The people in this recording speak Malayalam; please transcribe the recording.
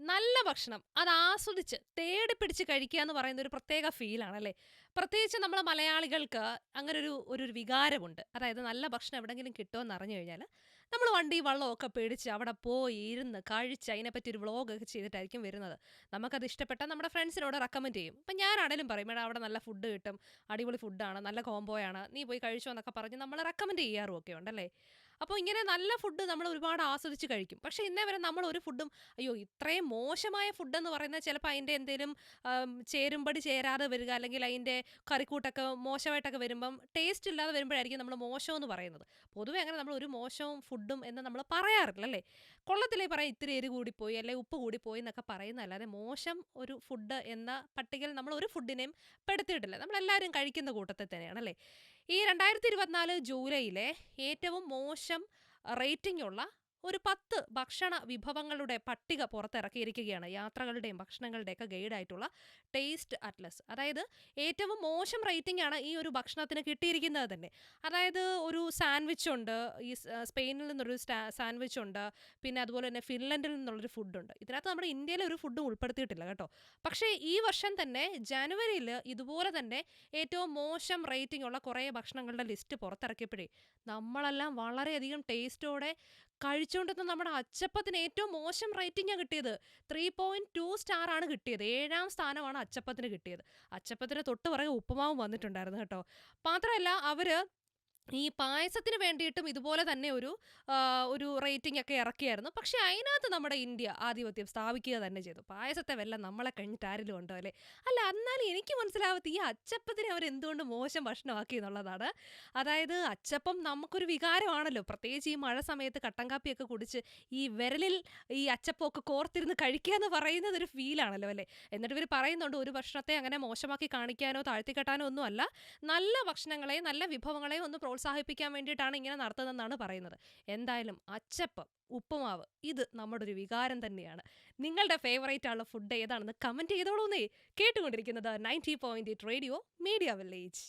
നല്ല ഭക്ഷണം. അത് ആസ്വദിച്ച് തേടി പിടിച്ച് കഴിക്കുക എന്ന് പറയുന്ന ഒരു പ്രത്യേക ഫീലാണ് അല്ലേ? പ്രത്യേകിച്ച് നമ്മൾ മലയാളികൾക്ക് അങ്ങനെ ഒരു ഒരു വികാരമുണ്ട്. അതായത് നല്ല ഭക്ഷണം എവിടെങ്കിലും കിട്ടുമെന്ന് അറിഞ്ഞു കഴിഞ്ഞാൽ നമ്മൾ വണ്ടി വള്ളമൊക്കെ പേടിച്ച് അവിടെ പോയി ഇരുന്ന് കഴിച്ച് അതിനെപ്പറ്റി ഒരു വ്ളോഗൊക്കെ ചെയ്തിട്ടായിരിക്കും വരുന്നത്. നമുക്കത് ഇഷ്ടപ്പെട്ടാൽ നമ്മുടെ ഫ്രണ്ട്സിനോട് റെക്കമെൻഡ് ചെയ്യും. ഇപ്പം ഞാനാണേലും പറയും മേഡം അവിടെ നല്ല ഫുഡ് കിട്ടും. അടിപൊളി ഫുഡാണ് നല്ല കോംബോയാണ് നീ പോയി കഴിച്ചോ എന്നൊക്കെ പറഞ്ഞ് നമ്മൾ റെക്കമെൻഡ് ചെയ്യാറും ഒക്കെ ഉണ്ടല്ലേ? അപ്പോൾ ഇങ്ങനെ നല്ല ഫുഡ് നമ്മൾ ഒരുപാട് ആസ്വദിച്ച് കഴിക്കും. പക്ഷേ ഇന്നേ വരെ നമ്മൾ ഒരു ഫുഡും അയ്യോ ഇത്രയും മോശമായ ഫുഡ് എന്ന് പറയുന്നത് ചിലപ്പോൾ അതിന്റെ എന്തെങ്കിലും ചേരുമ്പടി ചേരാതെ വരിക അല്ലെങ്കിൽ അതിന്റെ കറിക്കൂട്ടൊക്കെ മോശമായിട്ടൊക്കെ വരുമ്പം ടേസ്റ്റ് ഇല്ലാതെ വരുമ്പോഴായിരിക്കും നമ്മൾ മോശം എന്ന് പറയുന്നത്. പൊതുവേ അങ്ങനെ നമ്മൾ ഒരു മോശവും ഫുഡും എന്ന് നമ്മൾ പറയാറില്ല അല്ലേ? കൊള്ളത്തിലേ പറയാം ഇത്തിരി എരി കൂടിപ്പോയി അല്ലെങ്കിൽ ഉപ്പ് കൂടിപ്പോയി എന്നൊക്കെ പറയുന്നതല്ലാതെ മോശം ഒരു ഫുഡ് എന്ന പട്ടികയിൽ നമ്മൾ ഒരു ഫുഡിനെയും പെടുത്തിയിട്ടില്ല. നമ്മളെല്ലാവരും കഴിക്കുന്ന കൂട്ടത്തിൽ തന്നെയാണ് അല്ലേ? ഈ രണ്ടായിരത്തി ഇരുപത്തിനാല് ജൂലൈയിലെ ഏറ്റവും മോശം റേറ്റിംഗ് ഉള്ള ഒരു പത്ത് ഭക്ഷണ വിഭവങ്ങളുടെ പട്ടിക പുറത്തിറക്കിയിരിക്കുകയാണ്. യാത്രകളുടെയും ഭക്ഷണങ്ങളുടെയൊക്കെ ഗൈഡായിട്ടുള്ള ടേസ്റ്റ് അറ്റ്ലസ് അതായത് ഏറ്റവും മോശം റേറ്റിംഗ് ആണ് ഈ ഒരു ഭക്ഷണത്തിന് കിട്ടിയിരിക്കുന്നത് തന്നെ. അതായത് ഒരു സാൻഡ്വിച്ച് ഉണ്ട് ഈ സ്പെയിനിൽ നിന്നൊരു സാൻഡ്വിച്ച് ഉണ്ട് പിന്നെ അതുപോലെ തന്നെ ഫിൻലൻഡിൽ നിന്നുള്ളൊരു ഫുഡുണ്ട് ഇതിനകത്ത് നമ്മുടെ ഇന്ത്യയിലെ ഒരു ഫുഡും ഉൾപ്പെടുത്തിയിട്ടില്ല കേട്ടോ. പക്ഷേ ഈ വർഷം തന്നെ ജനുവരിയിൽ ഇതുപോലെ തന്നെ ഏറ്റവും മോശം റേറ്റിംഗ് ഉള്ള കുറേ ഭക്ഷണങ്ങളുടെ ലിസ്റ്റ് പുറത്തിറക്കിയപ്പോഴേ നമ്മളെല്ലാം വളരെയധികം ടേസ്റ്റോടെ കഴിച്ചുകൊണ്ടിരുന്ന നമ്മുടെ അച്ചപ്പത്തിന് ഏറ്റവും മോശം റേറ്റിംഗാണ് കിട്ടിയത്. ത്രീ പോയിന്റ് ടു സ്റ്റാർ ആണ് കിട്ടിയത്. ഏഴാം സ്ഥാനമാണ് അച്ചപ്പത്തിന് കിട്ടിയത്. അച്ചപ്പത്തിന് തൊട്ട് പുറകെ ഉപ്പുമാവും വന്നിട്ടുണ്ടായിരുന്നു കേട്ടോ. മാത്രമല്ല അവർ ഈ പായസത്തിന് വേണ്ടിയിട്ടും ഇതുപോലെ തന്നെ ഒരു ഒരു റേറ്റിംഗ് ഒക്കെ ഇറക്കിയായിരുന്നു. പക്ഷേ അതിനകത്ത് നമ്മുടെ ഇന്ത്യ ആധിപത്യം സ്ഥാപിക്കുക തന്നെ ചെയ്തു. പായസത്തെ വല്ല നമ്മളെ കഴിഞ്ഞിട്ട് ആരിലും ഉണ്ടോ അല്ലേ? അല്ല എന്നാലും എനിക്ക് മനസ്സിലാവത്തി ഈ അച്ചപ്പത്തിനെ അവർ എന്തുകൊണ്ട് മോശം ഭക്ഷണമാക്കി എന്നുള്ളതാണ്. അതായത് അച്ചപ്പം നമുക്കൊരു വികാരമാണല്ലോ. പ്രത്യേകിച്ച് ഈ മഴ സമയത്ത് കട്ടൻ കാപ്പിയൊക്കെ കുടിച്ച് ഈ വിരലിൽ ഈ അച്ചപ്പമൊക്കെ കോർത്തിരുന്ന് കഴിക്കുക എന്ന് പറയുന്നത് ഒരു ഫീലാണല്ലോ അല്ലേ? എന്നിട്ട് ഇവർ പറയുന്നുണ്ട് ഒരു ഭക്ഷണത്തെ അങ്ങനെ മോശമാക്കി കാണിക്കാനോ താഴ്ത്തിക്കെട്ടാനോ ഒന്നും അല്ല നല്ല ഭക്ഷണങ്ങളെ നല്ല വിഭവങ്ങളെ ഒന്ന് പ്രോത്സാഹിപ്പിക്കാൻ വേണ്ടിയിട്ടാണ് ഇങ്ങനെ നടത്തുന്നതെന്നാണ് പറയുന്നത്. എന്തായാലും അച്ചപ്പം ഉപ്പുമാവ് ഇത് നമ്മുടെ ഒരു വികാരം തന്നെയാണ്. നിങ്ങളുടെ ഫേവറേറ്റ് ആയുള്ള ഫുഡ് ഏതാണെന്ന് കമന്റ് ചെയ്തോളൂന്നേ. കേട്ടുകൊണ്ടിരിക്കുന്നത് ninety point radio media village